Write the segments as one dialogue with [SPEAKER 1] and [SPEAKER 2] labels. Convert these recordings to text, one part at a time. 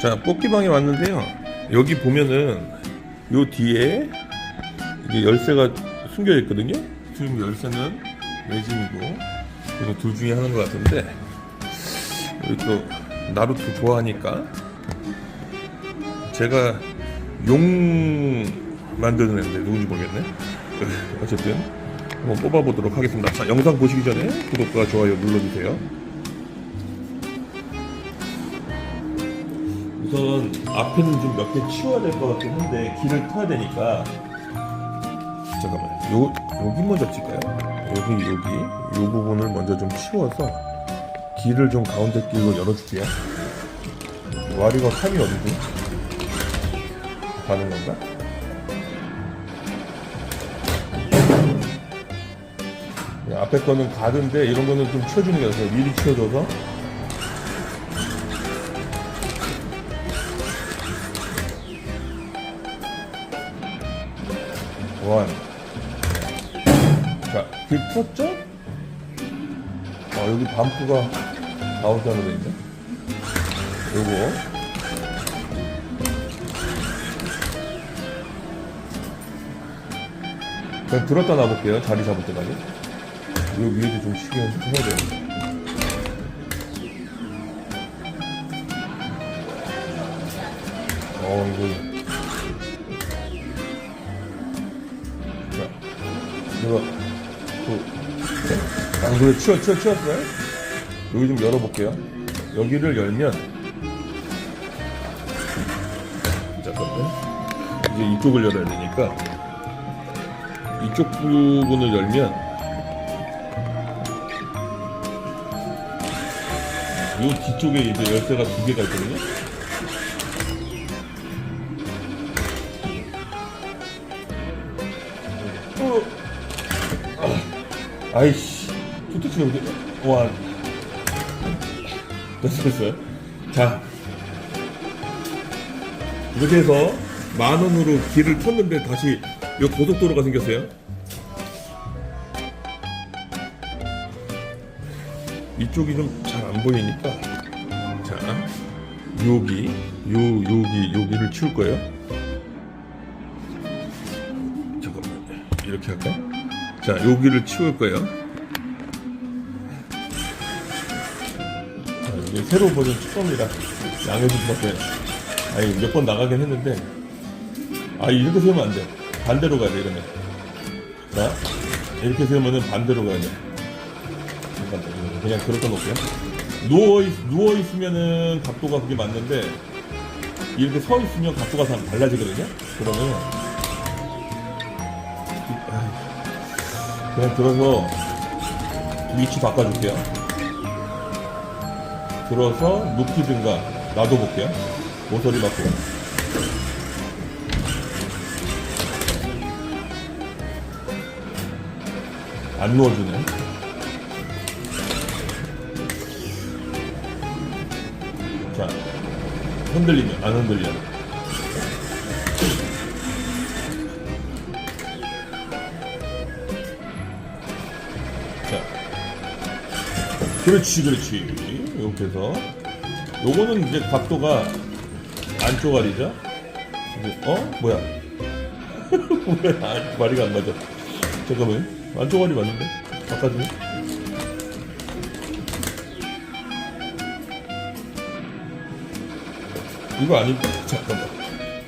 [SPEAKER 1] 자, 뽑기방에 왔는데요. 여기 보면은 요 뒤에 이게 열쇠가 숨겨 있거든요. 지금 열쇠는 매진이고 그래서 둘 중에 하나인 것 같은데 우리 또 나루토 좋아하니까 제가 용 만드는 애인데 누군지 모르겠네. 어쨌든 한번 뽑아보도록 하겠습니다. 자, 영상 보시기 전에 구독과 좋아요 눌러주세요. 우선 앞에는 좀 몇 개 치워야 될 것 같긴 한데 길을 터야 되니까 잠깐만 요 여기 먼저 칠까요? 여기 여기 요 부분을 먼저 좀 치워서 길을 좀 가운데 길로 열어줄게요. 와리가 칸이 어디지? 가는 건가? 네, 앞에 거는 가든데 이런 거는 좀 치워주는 게 좋아요. 미리 치워줘서 원. 자, 길 폈죠? 어, 여기 반프가 나오자로 돼 있네. 요거. 그냥 들었다 놔볼게요. 자리 잡을 때까지. 요 위에도 좀 쉬게 해야 돼요. 어, 이거. 이거, 그, 아, 그래, 치워, 치워, 치웠어요? 여기 좀 열어볼게요. 여기를 열면, 잠깐만. 이제 이쪽을 열어야 되니까, 이쪽 부분을 열면, 요 뒤쪽에 이제 열쇠가 두 개가 있거든요. 아, 아이씨. 투투치가 어디, 와. 됐어, 됐어요. 자. 이렇게 해서 만 원으로 길을 텄는데 다시 요 고속도로가 생겼어요. 이쪽이 좀 잘 안 보이니까. 자. 여기, 요, 여기, 여기를 치울 거예요. 잠깐만 이렇게 할까? 자 여기를 치울 거예요. 자, 이게 새로 버전 처음이라 양해 좀 부탁해. 아니 몇 번 나가긴 했는데. 아 이렇게 세우면 안 돼. 반대로 가야 돼 이러면. 자 이렇게 세우면은 반대로 가야 돼. 잠깐 그냥 그렇게 놓을게요. 누워, 있, 누워 있으면은 각도가 그게 맞는데 이렇게 서 있으면 각도가 다 달라지거든요? 그러면 그냥 들어서 위치 바꿔줄게요. 들어서 눕히든가 놔둬볼게요. 모서리 맞고. 안 누워주네. 자, 흔들리면 안 흔들려. 그렇지, 그렇지. 이렇게 해서 요거는 이제 각도가 안쪽알이죠. 이제, 어? 뭐야? 뭐야? 아, 말이가 안 맞아. 잠깐만. 안쪽알이 맞는데? 바꿔주네. 이거 아닌데? 잠깐만.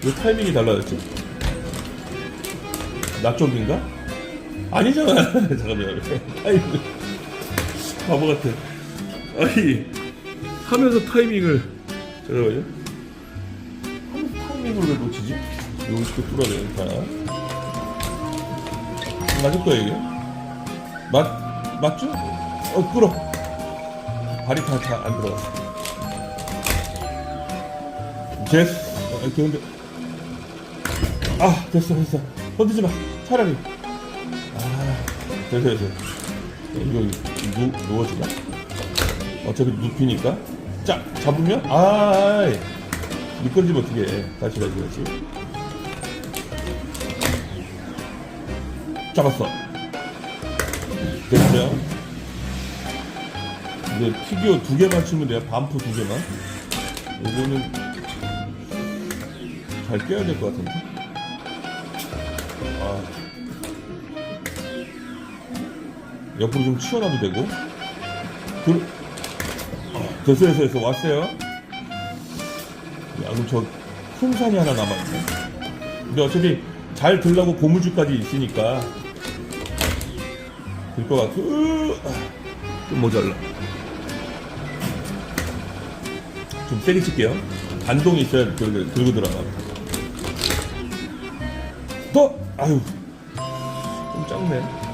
[SPEAKER 1] 이 타이밍이 달라졌지? 나 쪽인가? 아니잖아. 잠깐만요. 타이밍. 바보 같아. 아니, 하면서 타이밍을. 잠깐만요. 타이밍을 왜 놓치지? 여기 또 뚫어내니까. 맞을 거야, 이게? 맞, 맞죠? 어, 끌어. 발이 다, 다 안 들어갔어. 됐어. 아, 이렇게 흔들. 아, 됐어, 됐어. 흔들지 마. 차라리. 됐어, 됐어. 이거 누, 누워지나? 어차피 눕히니까. 자, 잡으면? 아, 아이. 미끄러지면 어떻게 해. 다시, 다시, 다시. 잡았어. 됐어요. 이제 피규어 두 개만 치면 돼요. 반프 두 개만. 요거는 잘 껴야 될 것 같은데. 옆으로 좀 치워놔도 되고. 들, 아, 됐어, 됐어, 됐어. 왔어요. 야, 그럼 저큰 산이 하나 남아있네. 근데 어차피 잘 들라고 고무줄까지 있으니까. 될 것. 으, 아, 좀 모자라. 좀 세게 칠게요. 반동이 있어야 들고, 들고 들어가. 더! 아유. 좀 작네.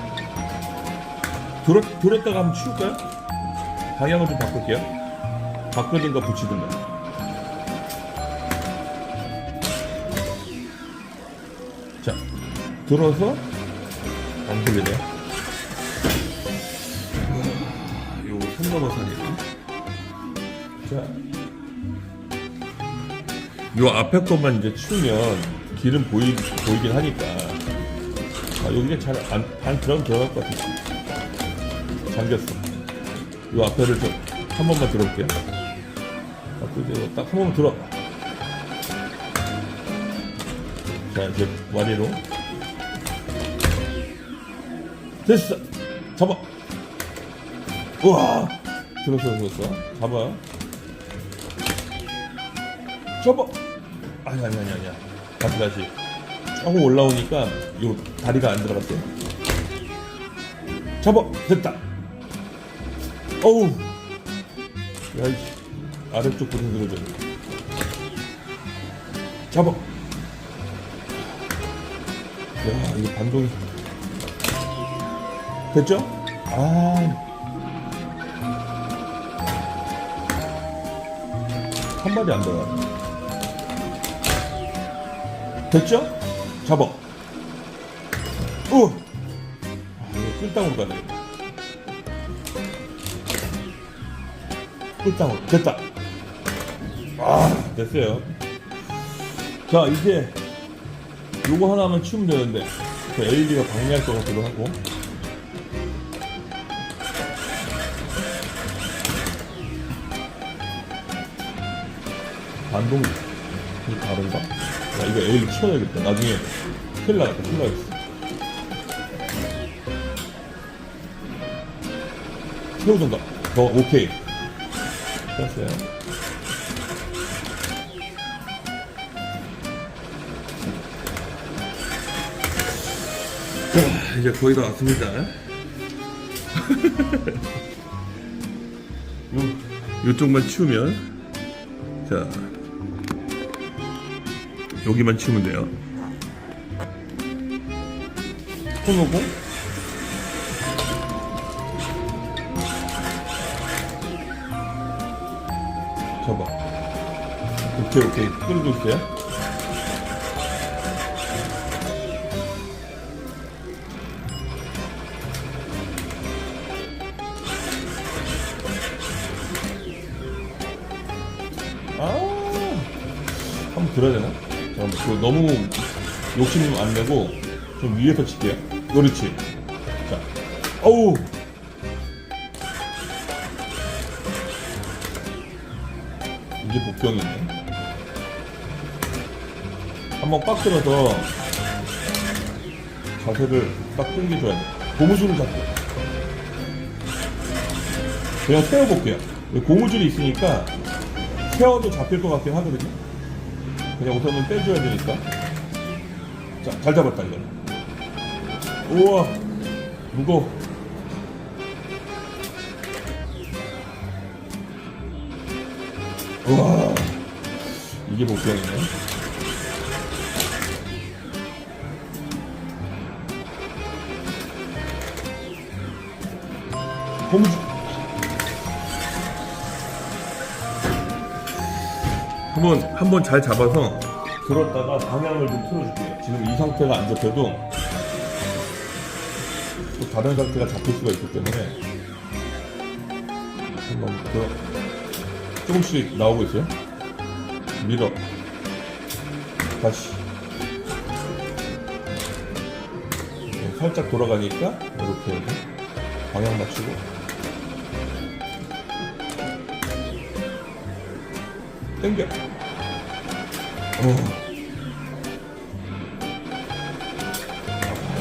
[SPEAKER 1] 들었, 들었다가 한번 치울까요? 방향을 좀 바꿀게요. 바꾸든가 붙이든가. 자, 들어서 안 요거 산 넘어 산이네. 자, 요 앞에 것만 이제 치우면 길은 보이, 보이긴 하니까. 아, 여기가 잘 안, 안 들어가면 들어갈 것 같아. 잠겼어. 요 앞에를 좀 한 번만 들어볼게요. 앞에 딱한 번만 들어. 자, 이제 와리로. 됐어! 잡아! 우와! 들었어, 들었어. 잡아. 접어! 아니, 아니, 아니, 아니야. 다시, 다시. 조금 올라오니까, 요 다리가 안 들어갔어요. 접어! 됐다! 어우! 야, 이 아래쪽 부분 들어줘. 잡아! 야, 이거 반동이. 됐죠? 아. 한 마리 안 들어가. 됐죠? 잡아. 우! 아, 이거 끌당으로 가네. 끌당으로. 됐다. 아, 됐어요. 자, 이제 요거 하나만 치우면 되는데, 그 LED가 방해할 것 같기도 하고. 반동이 좀 다른가? 야, 이거 A를 치워야겠다. 나중에 큰일 나겠다. 큰일 나겠어. 채워준다. 더, 오케이. 됐어요. 자, 이제 거의 다 왔습니다. 요, 요쪽만 치우면, 자, 여기만 치우면 돼요. 손 놓고, 오케이, 오케이. 있어요. 아, 한번 들어야 되나? 잠깐만, 그 너무 욕심 안 내고 좀 위에서 칠게요. 그렇지. 자, 어우. 이게 복병이네. 한번 꽉 들어서 자세를 딱 당겨줘야 돼. 고무줄을 잡고. 그냥 세워볼게요. 고무줄이 있으니까 세워도 잡힐 것 같긴 하거든요. 그냥 우선은 빼줘야 되니까. 자, 잘 잡았다, 이거는. 우와, 무거워. 우와, 이게 목병이네. 고무줄. 한번 한번 잘 잡아서 들었다가 방향을 좀 틀어줄게요. 지금 이 상태가 안 잡혀도 또 다른 상태가 잡힐 수가 있기 때문에 한번 들어 조금씩 나오고 있어요. 밀어 다시 네, 살짝 돌아가니까 이렇게 방향 맞추고 땡겨. 어.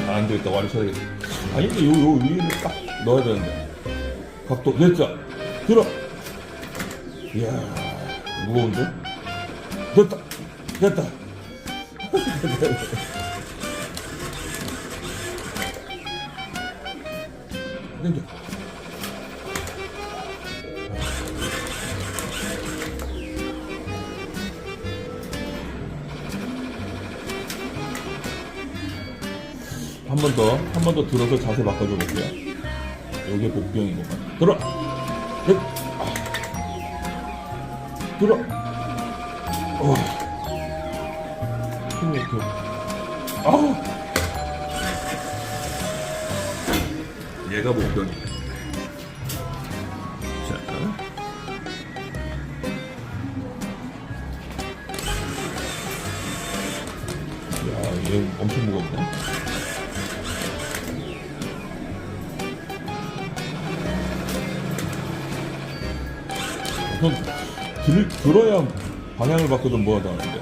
[SPEAKER 1] 아, 안 되겠다. 와리 쳐야겠다. 아니, 근데 요, 요 위를 딱 넣어야 되는데. 각도, 됐자. 들어. 이야, 무거운데? 됐다. 됐다. 땡겨. 번 더, 한 번 더 들어서 자세 바꿔줘 볼게요. 요게 복병인 것 같아. 들어! 넷! 아. 들어! 어. 힘이 이렇게. 아우! 얘가 복병이네. 자. 야, 얘 엄청 무겁네. 우선 들, 들어야 방향을 바꾸든 뭐하든 하는데.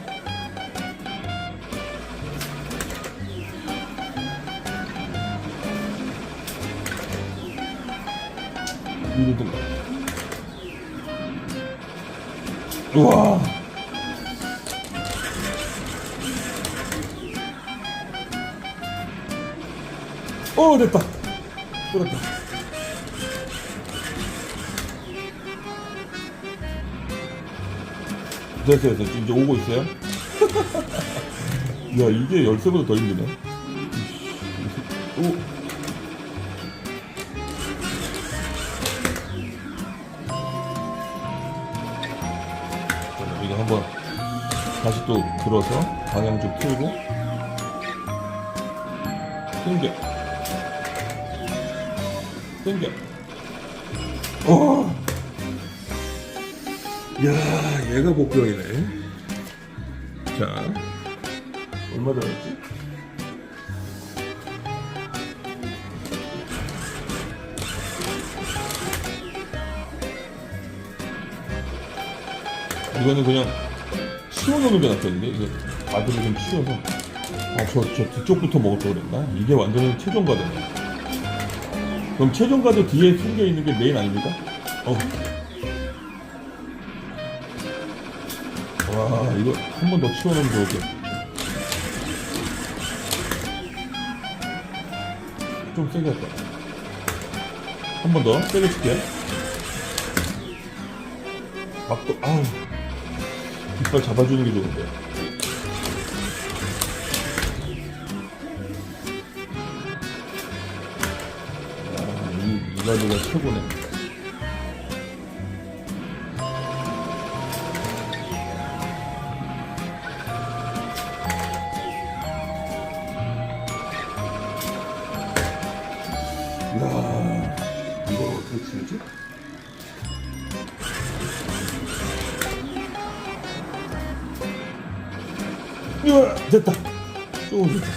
[SPEAKER 1] 이러든가. 우와. 어, 됐다. 들었다. 됐어요, 됐어요. 이제 오고 있어요. 야, 이게 열쇠보다 더 힘드네. 오. 자, 이거 한번 다시 또 들어서 방향 좀 틀고 당겨 당겨 어. 야 얘가 복병이네 자 얼마 들었지? 이거는 그냥 치워놓는 게 낫겠는데 이거 아들을 좀 치워서 아저 저 뒤쪽부터 걸 그랬나? 이게 완전히 최종 가드네 그럼 최종 가드 뒤에 숨겨 있는 게 메인 아닙니까? 어. 와 이거 한 번 더 치워놓으면 좋을게. 좀 세게 할까? 한 번 더? 세게 칠게. 막도 아우. 깃발 잡아주는 게 좋은데. 아, 이, 이 가드가 최고네 으아, 됐다. 조금 됐다.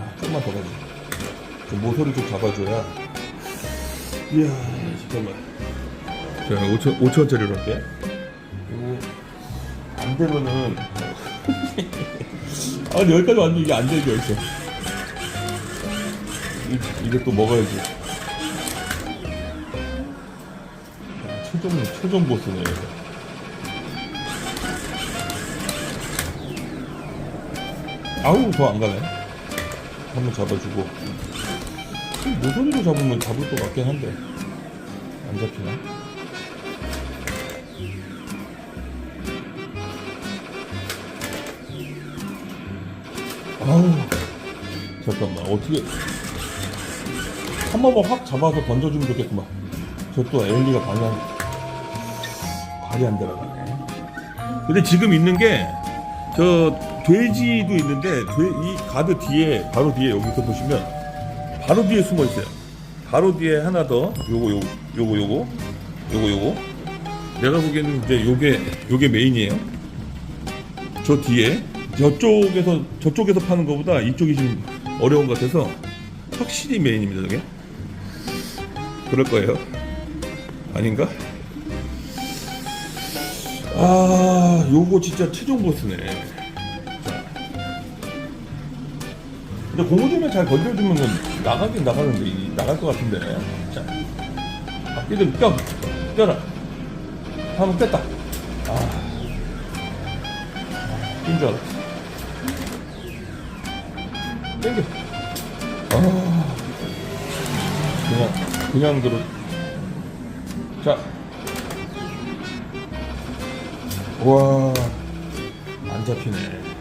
[SPEAKER 1] 아, 조금만 더 가자. 좀 모서리 좀 잡아줘야. 이야, 잠깐만. 자, 5천, 5천원짜리로 할게. 이거, 안 되면은. 아, 근데 여기까지 왔는데 이게 안 되게 어딨어. 이, 이게 또 먹어야지. 야, 최종, 최종 보스네. 이거. 아우 더 안 가네. 한번 잡아주고. 모서리로 잡으면 잡을 것 같긴 한데. 안 잡히나? 아우 잠깐만. 어떻게. 한 번만 확 잡아서 던져주면 좋겠구만. 저 또 엘리가 방향 발이 안 들어가네. 근데 지금 있는 게 저 돼지도 있는데 돼- 이 가드 뒤에 바로 뒤에 여기서 보시면 바로 뒤에 숨어 있어요. 바로 뒤에 하나 더 요거 요거 요거 요거 요거 요거 내가 보기에는 이제 요게 요게 메인이에요. 저 뒤에 저쪽에서 저쪽에서 파는 것보다 이쪽이 좀 어려운 것 같아서 확실히 메인입니다. 저게 그럴 거예요. 아닌가? 아, 요거 진짜 최종 보스네. 근데 고무줄만 잘 건드려주면 나가긴 나가는데 이- 나갈 것 같은데. 자 바퀴를 껴 껴라 한번 뺐다. 아 낀 줄 알았어. 땡겨. 아 그냥 그냥 들어. 자. 와, 안 잡히네.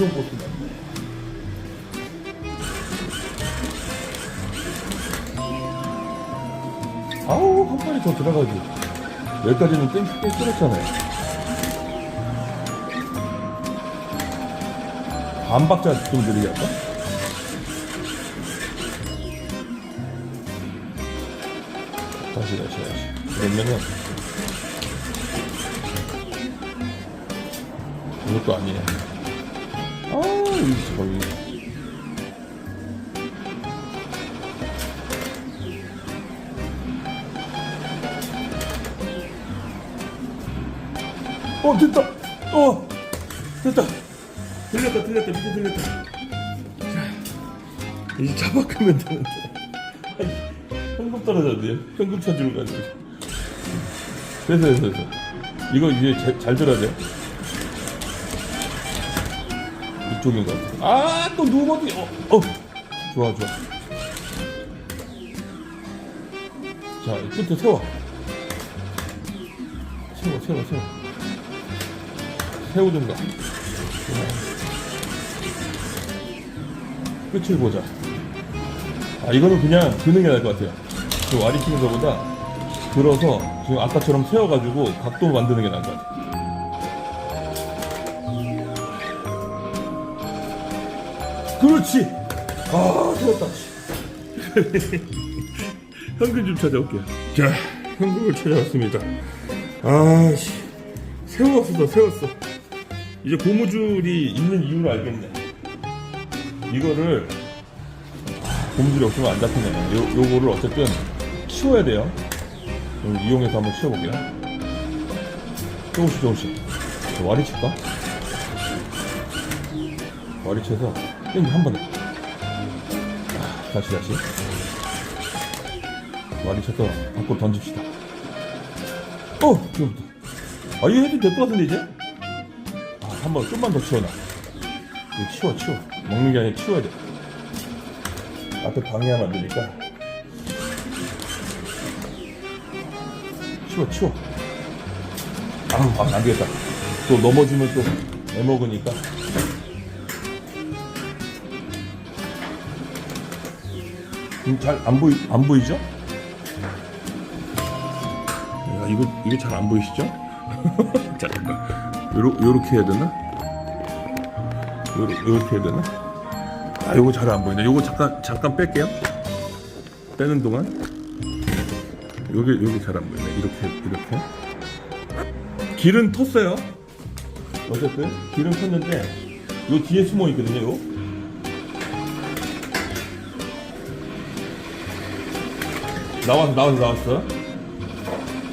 [SPEAKER 1] 최종 보스다. 아우, 한 판이 더 들어가지. 여기까지는 땡, 땡 끊었잖아요. 반 박자 좀 느리게 할까? 다시, 다시, 다시. 그러면은, 이것도 아니에요. 거의. 어, 됐다! 어! 됐다! 들렸다, 들렸다, 밑에 들렸다. 자, 이제 잡아가면 되는데. 현금 떨어졌네요. 현금 찾으러 가지고. 됐어, 됐어, 됐어. 이거 이제 제- 잘 들어야 돼 이쪽인 것 같아. 아, 또 누워디. 어, 어. 좋아, 좋아. 자, 이 끝에 세워. 세워, 세워, 세워. 세우든가. 끝을 보자. 아, 이거는 그냥 드는 게 나을 것 같아요. 그 와리 치는 것보다 들어서 지금 아까처럼 세워가지고 각도 만드는 게 나을 것 같아요. 그렇지! 아, 좋았다. 현금 좀 찾아올게요. 자, 현금을 찾아왔습니다. 아, 씨. 세웠어, 세웠어. 이제 고무줄이 있는 이유를 알겠네. 이거를 아, 고무줄이 없으면 안 잡히네. 요, 요거를 어쨌든 치워야 돼요. 그럼 이용해서 한번 치워볼게요. 조금씩 조금씩. 저 와리 칠까? 와리 쳐서 땡기 한 번에. 아, 다시 다시. 와리 쳐서 밖으로 던집시다. 어! 지금부터. 아, 이거 해도 될 것 같은데, 이제? 아, 한번 좀만 더 치워놔. 이거 치워, 치워. 먹는 게 아니라 치워야 돼. 앞에 방해하면 안 되니까. 치워, 치워. 아, 아, 안 되겠다. 또 넘어지면 또 애먹으니까. 잘 안 보이, 안 보이죠? 야, 이거, 이거 잘안 보이시죠? 자, 잠깐. 요러, 요렇게 해야 되나? 요러, 요렇게 해야 되나? 아, 요거 잘 안 보이네. 요거 잠깐, 잠깐 뺄게요. 빼는 동안. 요게, 요게 잘 안 보이네. 이렇게, 이렇게. 길은 텄어요. 어쨌든, 길은 텄는데, 요 뒤에 숨어 있거든요, 요. 나왔어, 나왔어, 나왔어.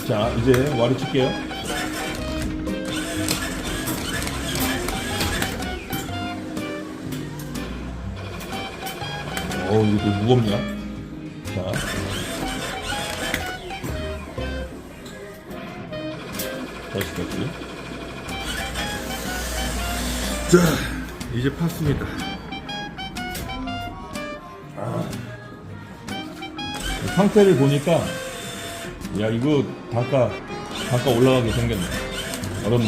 [SPEAKER 1] 자, 이제 와리 칠게요. 어우, 이거 또 무겁냐? 자. 다시, 다시. 자, 이제 팠습니다. 상태를 보니까, 야, 이거 단가, 단가 올라가게 생겼네. 어렵네.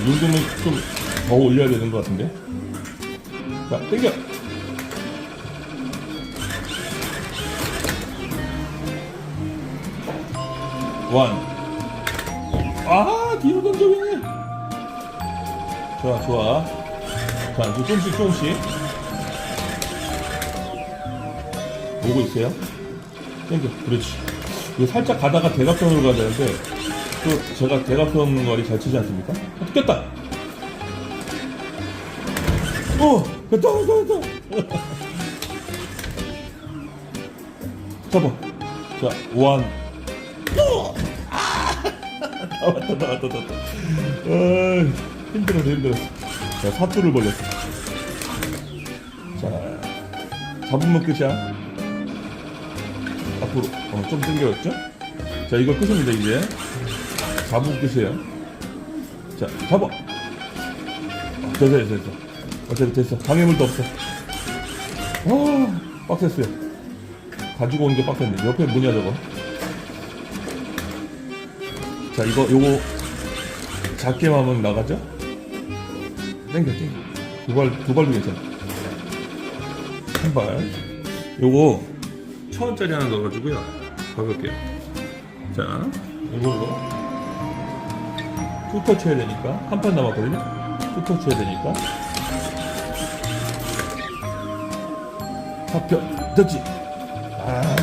[SPEAKER 1] 이 정도면 좀 더 올려야 되는 것 같은데? 자, 땡겨! 원. 아, 뒤로 던져네. 좋아, 좋아. 자, 이제 조금씩, 조금씩. 오고 있어요. 땡겨. 그렇지. 살짝 가다가 대각선으로 가야 되는데, 또 제가 대각선 거리 잘 치지 않습니까? 아, 뜯겼다! 어! 됐다, 됐다, 됐다! 잡아. 자, 원. 어! 아! 나왔다, 나왔다, 나왔다. 어이. 힘들어서 힘들었어. 자, 사투를 벌렸어. 자, 잡으면 끝이야. 어, 좀 당겨졌죠? 자, 이거 끝입니다, 이제. 잡으면 끝이에요. 자, 잡아. 어, 됐어, 됐어, 됐어. 어차피 됐어. 방해물도 없어. 어, 빡셌어요. 가지고 오는 게 빡셌네. 옆에 뭐냐, 저거. 자, 이거, 요거, 작게만 하면 나가죠? 땡겨, 땡겨. 두 발, 두 발도 괜찮아. 한 발. 요거, 천 원짜리 하나 넣어가지고요. 가볼게요. 자, 이걸로. 투 터치 해야 되니까. 한 판 남았거든요? 투 터치 해야 되니까. 합격. 됐지? 아.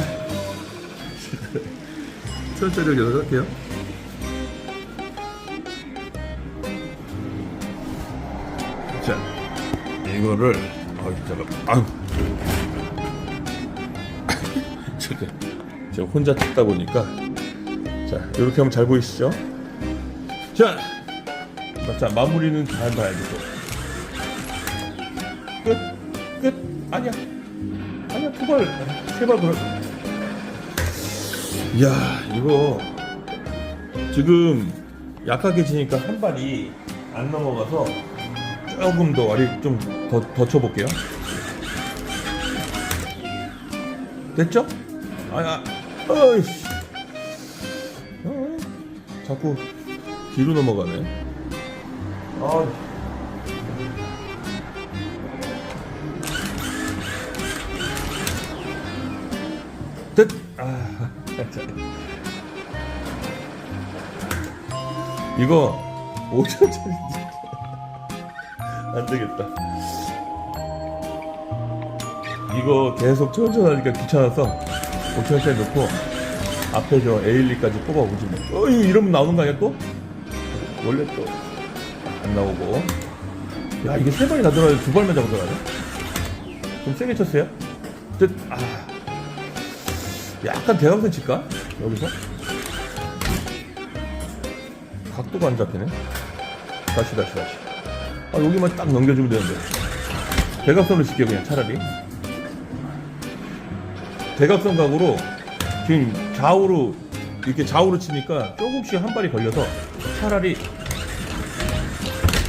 [SPEAKER 1] 천천히 여기서 할게요. 자, 이거를, 아유, 잠깐, 아유. 제가 혼자 탔다 보니까, 자, 이렇게 하면 잘 보이시죠? 자, 자, 마무리는 잘 봐야겠죠. 끝, 끝, 아니야. 아니야, 두 발, 세발 걸. 이야, 이거, 지금 약하게 치니까 한 발이 안 넘어가서 조금 더 와리 좀더 더 쳐볼게요. 됐죠? 아야, 어이씨. 어, 자꾸 뒤로 넘어가네. 아. 됐. 아, 자. 이거 5천원짜리 안 되겠다. 이거 계속 천천히 하니까 귀찮아서 5천원짜리 넣고 앞에 저 에일리까지 뽑아보지 뭐. 어, 이러면 나오는 거 아니야 또? 원래 또 안 나오고. 야, 이게 세 발이 나 들어야 두 발만 잡아들어가네 좀 세게 쳤어요? 뜻, 아. 약간 대각선 칠까? 여기서? 각도가 안 잡히네. 다시, 다시, 다시. 아, 여기만 딱 넘겨주면 되는데. 대각선으로 칠게요, 그냥 차라리. 대각선 각으로 지금 좌우로 이렇게 좌우로 치니까 조금씩 한 발이 걸려서 차라리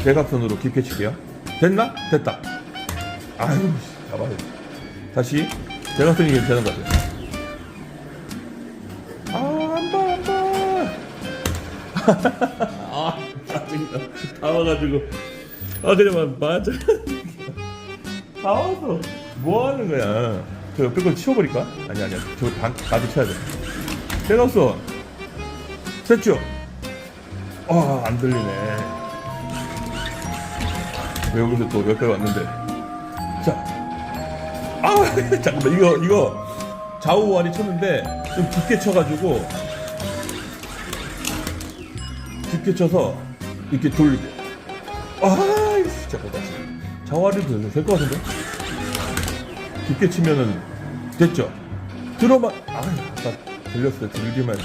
[SPEAKER 1] 대각선으로 깊게 칠게요. 됐나? 됐다. 아유, 돼. 다시 대각선이 괜찮은 것 같아요. 아, 한 발, 한 발. 아, 짜증나. 다 와가지고. 아, 그냥 맞아. 다 와서 뭐 하는 거야? 저 옆에 걸 치워버릴까? 아니, 아니야. 저 반, 나도 쳐야 돼. 대각선. 됐죠? 아, 안 들리네. 여기서 또 여기까지 왔는데. 자. 아, 잠깐만. 이거, 이거. 좌우 완이 쳤는데, 좀 깊게 쳐가지고, 깊게 쳐서, 이렇게 돌리게. 아, 잠깐, 다시. 좌우알이 될것 같은데? 깊게 치면은, 됐죠? 들어만, 아, 아까 들렸어요. 들기만.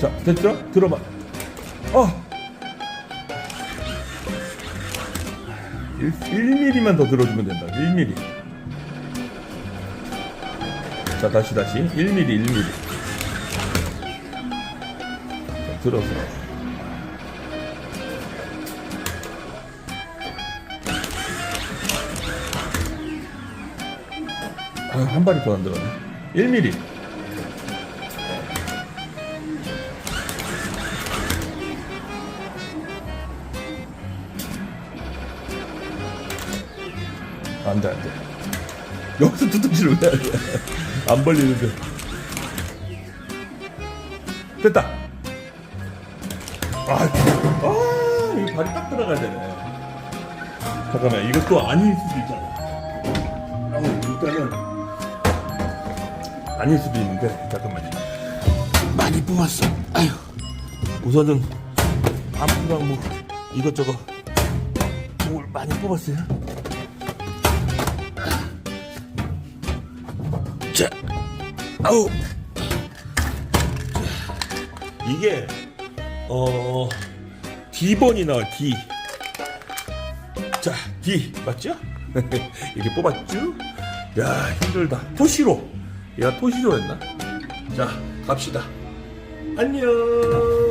[SPEAKER 1] 자, 됐죠? 들어만. 아! 1, 1mm만 더 들어주면 된다. 1mm. 자, 다시, 다시. 1mm, 1mm. 자, 들어서. 한 발이 더 안 들어가네. 1mm. 안 돼, 안 돼. 여기서 두둥실을 왜 해? 안 벌리는데. 됐다. 아, 아, 이 발이 딱 들어가야 되네. 잠깐만, 이것도 아닐 수도 있잖아. 아, 일단은 아닐 수도 있는데, 잠깐만요. 많이 뽑았어. 아휴. 우선은 암프랑 뭐 이것저것 뭘 많이 뽑았어요. 자, 아우. 이게 어 D번이 나와 D 자 D 맞죠? 이렇게 뽑았죠? 야 힘들다 토시로 얘가 토시로였나? 자 갑시다 안녕